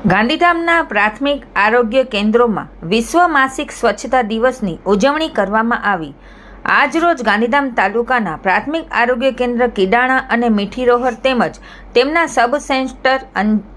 ગાંધીધામના પ્રાથમિક આરોગ્ય કેન્દ્રોમાં વિશ્વ માસિક સ્વચ્છતા દિવસની ઉજવણી કરવામાં આવી. આજરોજ ગાંધીધામ તાલુકાના પ્રાથમિક આરોગ્ય કેન્દ્ર કિડાણા અને મીઠી રોહર તેમજ તેમના સબ સેન્ટર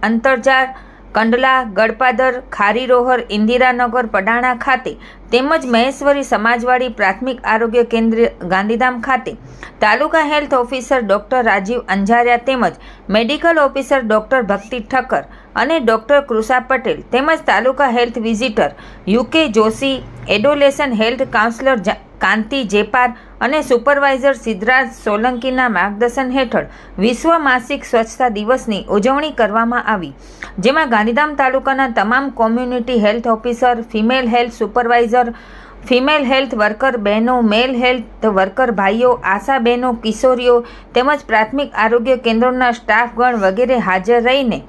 અંતરજાળ કંડલા, ગડપાદર, ખારીરોહર, ઇન્દિરાનગર, પડાણા ખાતે તેમજ મહેશ્વરી સમાજવાડી પ્રાથમિક આરોગ્ય કેન્દ્ર ગાંધીધામ ખાતે taluka health officer doctor Rajiv Anjaria તેમજ મેડિકલ ઓફિસર ડોક્ટર ભક્તિ ઠક્કર અને ડોક્ટર કૃષા પટેલ તેમજ taluka health visitor U K Joshi, adolescent health counsellor જા- કાંતિ જેપાર અને સુપરવાઇઝર સિદ્ધરાજ સોલંકીના માર્ગદર્શન હેઠળ વિશ્વ માસિક સ્વચ્છતા દિવસની ઉજવણી કરવામાં આવી, જેમાં ગાંધીધામ તાલુકાના તમામ community health officer, female health supervisor, female health worker બહેનો, મેલ હેલ્થ વર્કર ભાઈઓ, આશા બહેનો, કિશોરીઓ તેમજ પ્રાથમિક આરોગ્ય કેન્દ્રોના સ્ટાફગણ વગેરે હાજર રહીને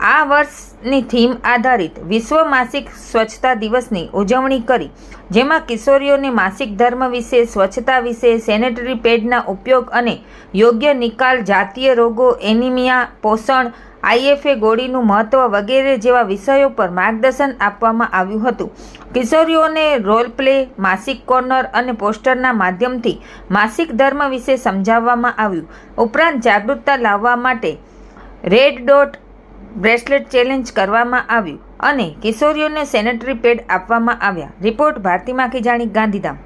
આ વર્ષની થીમ આધારિત વિશ્વ માસિક સ્વચ્છતા દિવસની ઉજવણી કરી, જેમાં કિશોરીઓને માસિક ધર્મ વિશે, સ્વચ્છતા વિશે, સેનેટરી પેડના ઉપયોગ અને યોગ્ય નિકાલ, જાતીય રોગો, એનિમિયા, પોષણ, આઈએફએ ગોળીનું મહત્વ વગેરે જેવા વિષયો પર માર્ગદર્શન આપવામાં આવ્યું હતું. કિશોરીઓને રોલ પ્લે, માસિક કોર્નર અને પોસ્ટરના માધ્યમથી માસિક ધર્મ વિશે સમજાવવામાં આવ્યું. ઉપરાંત જાગૃતતા લાવવા માટે રેડ ડોટ બ્રેસલેટ ચેલેન્જ કરવામાં આવ્યું અને કિશોરીઓને સેનેટરી પેડ આપવામાં આવ્યા. રિપોર્ટ ભારતીમાંથી માખીજાણી ગાંધીધામ.